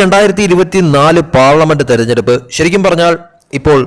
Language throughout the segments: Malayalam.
രണ്ടായിരത്തി ഇരുപത്തി നാല് പാർലമെന്റ് തെരഞ്ഞെടുപ്പ് ശരിക്കും പറഞ്ഞാൽ ഇപ്പോൾ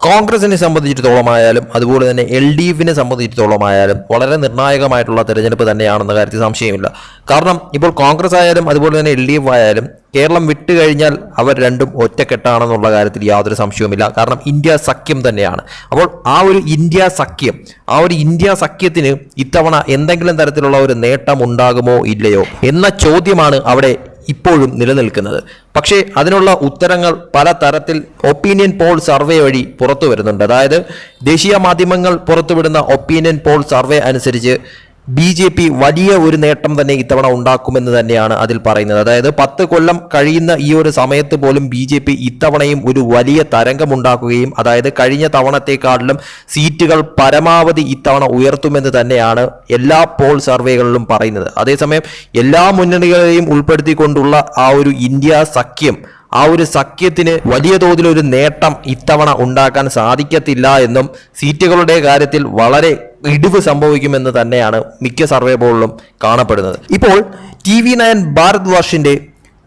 കോൺഗ്രസിനെ സംബന്ധിച്ചിടത്തോളമായാലും അതുപോലെ തന്നെ എൽ ഡി എഫിനെ സംബന്ധിച്ചിടത്തോളമായാലും വളരെ നിർണായകമായിട്ടുള്ള തെരഞ്ഞെടുപ്പ് തന്നെയാണെന്ന കാര്യത്തിൽ സംശയമില്ല. കാരണം ഇപ്പോൾ കോൺഗ്രസ് ആയാലും അതുപോലെ തന്നെ എൽ ഡി എഫ് ആയാലും കേരളം വിട്ടുകഴിഞ്ഞാൽ അവർ രണ്ടും ഒറ്റക്കെട്ടാണെന്നുള്ള കാര്യത്തിൽ യാതൊരു സംശയവുമില്ല. കാരണം ഇന്ത്യ സഖ്യം തന്നെയാണ്. അപ്പോൾ ആ ഒരു ഇന്ത്യ സഖ്യം ആ ഒരു ഇന്ത്യ സഖ്യത്തിന് ഇത്തവണ എന്തെങ്കിലും തരത്തിലുള്ള ഒരു നേട്ടം ഉണ്ടാകുമോ ഇല്ലയോ എന്ന ചോദ്യമാണ് അവിടെ ഇപ്പോഴും നിലനിൽക്കുന്നത്. പക്ഷേ അതിനുള്ള ഉത്തരങ്ങൾ പല തരത്തിൽ ഒപ്പീനിയൻ പോൾ സർവേ വഴി പുറത്തു വരുന്നുണ്ട്. അതായത് ദേശീയ മാധ്യമങ്ങൾ പുറത്തുവിടുന്ന ഒപ്പീനിയൻ പോൾ സർവേ അനുസരിച്ച് ബി ജെ പി വലിയ ഒരു നേട്ടം തന്നെ ഇത്തവണ ഉണ്ടാക്കുമെന്ന് തന്നെയാണ് അതിൽ പറയുന്നത്. അതായത് പത്ത് കൊല്ലം കഴിയുന്ന ഈ ഒരു സമയത്ത് പോലും ബി ജെ പി ഇത്തവണയും ഒരു വലിയ തരംഗമുണ്ടാക്കുകയും അതായത് കഴിഞ്ഞ തവണത്തെക്കാട്ടിലും സീറ്റുകൾ പരമാവധി ഇത്തവണ ഉയർത്തുമെന്ന് തന്നെയാണ് എല്ലാ പോൾ സർവേകളിലും പറയുന്നത്. അതേസമയം എല്ലാ മുന്നണികളെയും ഉൾപ്പെടുത്തിക്കൊണ്ടുള്ള ആ ഒരു ഇന്ത്യ സഖ്യം ആ ഒരു സഖ്യത്തിന് വലിയ തോതിലൊരു നേട്ടം ഇത്തവണ ഉണ്ടാക്കാൻ സാധിക്കത്തില്ല എന്നും സീറ്റുകളുടെ കാര്യത്തിൽ വളരെ ഇടിവ് സംഭവിക്കുമെന്ന് തന്നെയാണ് മിക്ക സർവേ പോളിലും കാണപ്പെടുന്നത്. ഇപ്പോൾ ടി വി നയൻ ഭാരത് വാഷിന്റെ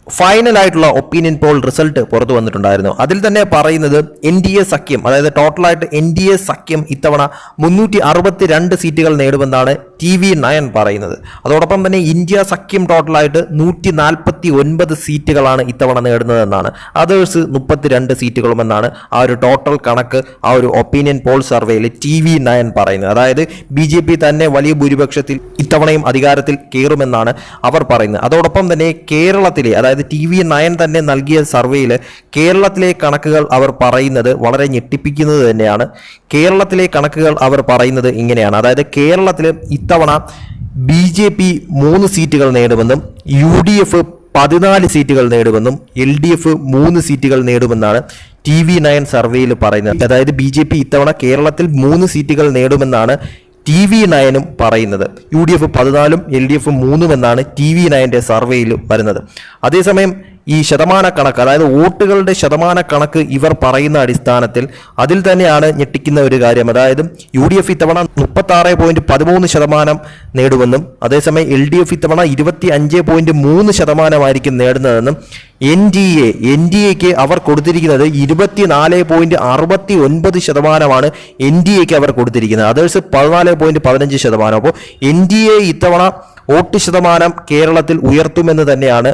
ഫൈനലായിട്ടുള്ള ഒപ്പീനിയൻ പോൾ റിസൾട്ട് പുറത്തു വന്നിട്ടുണ്ടായിരുന്നു. അതിൽ തന്നെ പറയുന്നത് എൻ ഡി എ സഖ്യം അതായത് ടോട്ടലായിട്ട് എൻ ഡി എ സഖ്യം ഇത്തവണ മുന്നൂറ്റി അറുപത്തി രണ്ട് സീറ്റുകൾ നേടുമെന്നാണ് ടി വി നയൻ പറയുന്നത്. അതോടൊപ്പം തന്നെ ഇന്ത്യ സഖ്യം ടോട്ടലായിട്ട് നൂറ്റി നാൽപ്പത്തി ഒൻപത് സീറ്റുകളാണ് ഇത്തവണ നേടുന്നതെന്നാണ്. അതേഴ്സ് മുപ്പത്തിരണ്ട് സീറ്റുകളുമെന്നാണ് ആ ഒരു ടോട്ടൽ കണക്ക് ആ ഒരു ഒപ്പീനിയൻ പോൾ സർവേയിൽ ടി വി നയൻ പറയുന്നത്. അതായത് ബി ജെ പി തന്നെ വലിയ ഭൂരിപക്ഷത്തിൽ ഇത്തവണയും അധികാരത്തിൽ കയറുമെന്നാണ് അവർ പറയുന്നത്. അതോടൊപ്പം തന്നെ കേരളത്തിലെ അതായത് ടി വി നയൻ തന്നെ നൽകിയ സർവേയിൽ കേരളത്തിലെ കണക്കുകൾ അവർ പറയുന്നത് വളരെ ഞെട്ടിപ്പിക്കുന്നത് തന്നെയാണ്. കേരളത്തിലെ കണക്കുകൾ അവർ പറയുന്നത് ഇങ്ങനെയാണ്. അതായത് കേരളത്തിൽ ഇത്തവണ ബി ജെ പി മൂന്ന് സീറ്റുകൾ നേടുമെന്നും യു ഡി എഫ് പതിനാല് സീറ്റുകൾ നേടുമെന്നും എൽ ഡി എഫ് മൂന്ന് സീറ്റുകൾ നേടുമെന്നാണ് ടി വി നയൻ സർവേയിൽ പറയുന്നത്. അതായത് ബി ജെ പി ഇത്തവണ കേരളത്തിൽ മൂന്ന് സീറ്റുകൾ നേടുമെന്നാണ് ടി വി നയനും പറയുന്നത്. യു ഡി എഫ് പതിനാലും എൽ ഡി എഫ് മൂന്നും എന്നാണ് ടി വി നയന്റെ സർവേയിൽ വരുന്നത്. അതേസമയം ഈ ശതമാന കണക്ക് അതായത് വോട്ടുകളുടെ ശതമാന കണക്ക് ഇവർ പറയുന്ന അടിസ്ഥാനത്തിൽ അതിൽ തന്നെയാണ് ഞെട്ടിക്കുന്ന ഒരു കാര്യം. അതായത് യു ഡി എഫ് ഇത്തവണ മുപ്പത്തി ആറ് പോയിന്റ് പതിമൂന്ന് ശതമാനം നേടുമെന്നും അതേസമയം എൽ ഡി എഫ് ഇത്തവണ ഇരുപത്തി അഞ്ച് പോയിന്റ് മൂന്ന് ശതമാനമായിരിക്കും നേടുന്നതെന്നും N D A N D എക്ക് അവർ കൊടുത്തിരിക്കുന്നത് ഇരുപത്തിനാല് പോയിന്റ് അറുപത്തി ഒൻപത് ശതമാനമാണ് എൻ ഡി എക്ക് അവർ കൊടുത്തിരിക്കുന്നത്. അതേഴ്സ് പതിനാല് പോയിന്റ് പതിനഞ്ച് ശതമാനം. അപ്പോൾ എൻ ഡി എ ഇത്തവണ വോട്ട് ശതമാനം കേരളത്തിൽ ഉയർത്തുമെന്ന് തന്നെയാണ്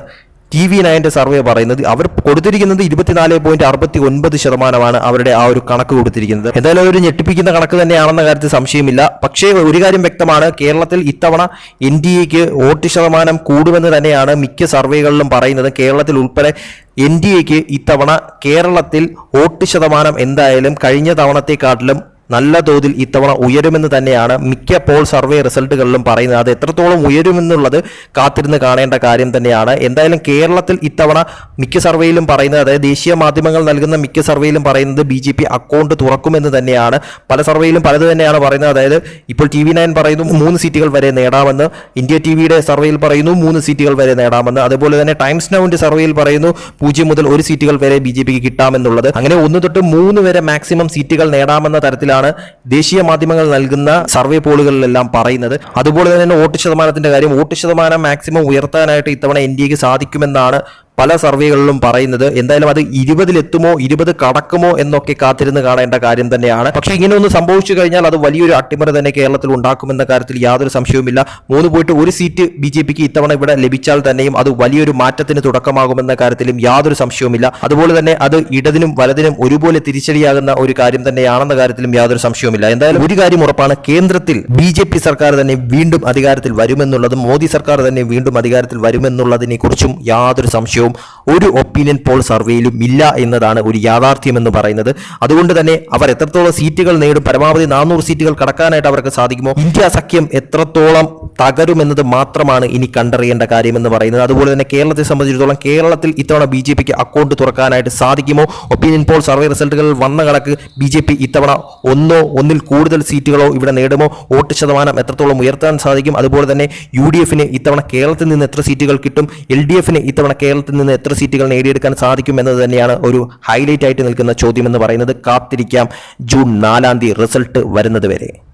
ടി വി നയന്റെ സർവേ പറയുന്നത് അവർ കൊടുത്തിരിക്കുന്നത് ഇരുപത്തിനാല് പോയിന്റ് അറുപത്തി ഒൻപത് ശതമാനമാണ് അവരുടെ ആ ഒരു കണക്ക് കൊടുത്തിരിക്കുന്നത്. എന്തായാലും ഒരു ഞെട്ടിപ്പിക്കുന്ന കണക്ക് തന്നെയാണെന്ന കാര്യത്തിൽ സംശയമില്ല. പക്ഷേ ഒരു കാര്യം വ്യക്തമാണ്. കേരളത്തിൽ ഇത്തവണ എൻ ഡി എക്ക് വോട്ട് ശതമാനം കൂടുമെന്ന് തന്നെയാണ് മിക്ക സർവേകളിലും പറയുന്നത്. കേരളത്തിൽ ഉൾപ്പെടെ എൻ ഡി എക്ക് ഇത്തവണ കേരളത്തിൽ വോട്ട് ശതമാനം എന്തായാലും കഴിഞ്ഞ തവണത്തെക്കാട്ടിലും നല്ല തോതിൽ ഇത്തവണ ഉയരുമെന്ന് തന്നെയാണ് മിക്ക പോൾ സർവേ റിസൾട്ടുകളിലും പറയുന്നത്. അത് എത്രത്തോളം ഉയരുമെന്നുള്ളത് കാത്തിരുന്ന് കാണേണ്ട കാര്യം തന്നെയാണ്. എന്തായാലും കേരളത്തിൽ ഇത്തവണ മിക്ക സർവേയിലും പറയുന്നത് അതായത് ദേശീയ മാധ്യമങ്ങൾ നൽകുന്ന മിക്ക സർവേയിലും പറയുന്നത് ബി ജെ പി അക്കൗണ്ട് തുറക്കുമെന്ന് തന്നെയാണ്. പല സർവേയിലും പലത് തന്നെയാണ് പറയുന്നത്. അതായത് ഇപ്പോൾ ടി വി നയൻ പറയുന്നു മൂന്ന് സീറ്റുകൾ വരെ നേടാമെന്ന്. ഇന്ത്യ ടി വിയുടെ സർവേയിൽ പറയുന്നു മൂന്ന് സീറ്റുകൾ വരെ നേടാമെന്ന്. അതുപോലെ തന്നെ ടൈംസ് നൗവിന്റെ സർവേയിൽ പറയുന്നു പൂജ്യം മുതൽ ഒരു സീറ്റുകൾ വരെ ബി ജെ പിക്ക് കിട്ടാമെന്നുള്ളത്. അങ്ങനെ ഒന്ന് തൊട്ട് മൂന്ന് വരെ മാക്സിമം സീറ്റുകൾ നേടാമെന്ന തരത്തിലാണ് ദേശീയ മാധ്യമങ്ങൾ നൽകുന്ന സർവേ പോളുകളിലെല്ലാം പറയുന്നത്. അതുപോലെ തന്നെ വോട്ട് ശതമാനത്തിന്റെ കാര്യം വോട്ട് ശതമാനം മാക്സിമം ഉയർത്താനായിട്ട് ഇത്തവണ എൻ ഡി എക്ക് സാധിക്കുമെന്നാണ് പല സർവേകളിലും പറയുന്നത് എന്തായാലും അത് ഇരുപതിലെത്തുമോ ഇരുപത് കടക്കുമോ എന്നൊക്കെ കാത്തിരുന്ന് കാണേണ്ട കാര്യം തന്നെയാണ്. പക്ഷേ ഇങ്ങനെ ഒന്ന് സംഭവിച്ചു കഴിഞ്ഞാൽ അത് വലിയൊരു അട്ടിമറി തന്നെ കേരളത്തിൽ ഉണ്ടാക്കുമെന്ന കാര്യത്തിൽ യാതൊരു സംശയവുമില്ല. മൂന്ന് പോയിട്ട് ഒരു സീറ്റ് ബി ജെ പിക്ക് ഇത്തവണ ഇവിടെ ലഭിച്ചാൽ തന്നെയും അത് വലിയൊരു മാറ്റത്തിന് തുടക്കമാകുമെന്ന കാര്യത്തിലും യാതൊരു സംശയവുമില്ല. അതുപോലെ തന്നെ അത് ഇടതിനും വലതിനും ഒരുപോലെ തിരിച്ചടിയാകുന്ന ഒരു കാര്യം തന്നെയാണെന്ന കാര്യത്തിലും യാതൊരു സംശയവുമില്ല. എന്തായാലും ഒരു കാര്യം ഉറപ്പാണ് കേന്ദ്രത്തിൽ ബി ജെ പി സർക്കാർ തന്നെ വീണ്ടും അധികാരത്തിൽ വരുമെന്നുള്ളതും മോദി സർക്കാർ തന്നെ വീണ്ടും അധികാരത്തിൽ വരുമെന്നുള്ളതിനെ കുറിച്ചും യാതൊരു സംശയവും ഒരു ഒപ്പീനിയൻ പോൾ സർവേയിലും ഇല്ല എന്നതാണ് ഒരു യാഥാർത്ഥ്യം എന്ന് പറയുന്നത്. അതുകൊണ്ട് തന്നെ അവർ എത്രത്തോളം സീറ്റുകൾ നേടും? പരമാവധി നാനൂറ് സീറ്റുകൾ കടക്കാനായിട്ട് അവർക്ക് സാധിക്കുമോ? ഇന്ത്യ സഖ്യം എത്രത്തോളം തകരുമെന്നത് മാത്രമാണ് ഇനി കണ്ടറിയേണ്ട കാര്യമെന്ന് പറയുന്നത്. അതുപോലെ തന്നെ കേരളത്തെ സംബന്ധിച്ചിടത്തോളം കേരളത്തിൽ ഇത്തവണ ബി ജെ പിക്ക് അക്കൗണ്ട് തുറക്കാനായിട്ട് സാധിക്കുമോ? ഒപ്പീനിയൻ പോൾ സർവേ റിസൾട്ടുകളിൽ വന്ന കണക്ക് ബി ജെ പി ഇത്തവണ ഒന്നോ ഒന്നിൽ കൂടുതൽ സീറ്റുകളോ ഇവിടെ നേടുമോ? വോട്ട് ശതമാനം എത്രത്തോളം ഉയർത്താൻ സാധിക്കും? അതുപോലെ തന്നെ യു ഡി എഫിന് ഇത്തവണ കേരളത്തിൽ നിന്ന് എത്ര സീറ്റുകൾ കിട്ടും? എൽ ഡി എഫിന് ഇത്തവണ കേരളത്തിൽ നിന്ന് എത്ര സീറ്റുകൾ നേടിയെടുക്കാൻ സാധിക്കും എന്നത് തന്നെയാണ് ഒരു ഹൈലൈറ്റ് ആയിട്ട് നിൽക്കുന്ന ചോദ്യം എന്ന് പറയുന്നത്. കാത്തിരിക്കാം. ജൂൺ നാലാം തീയതി റിസൾട്ട് വരുന്നത് വരെ.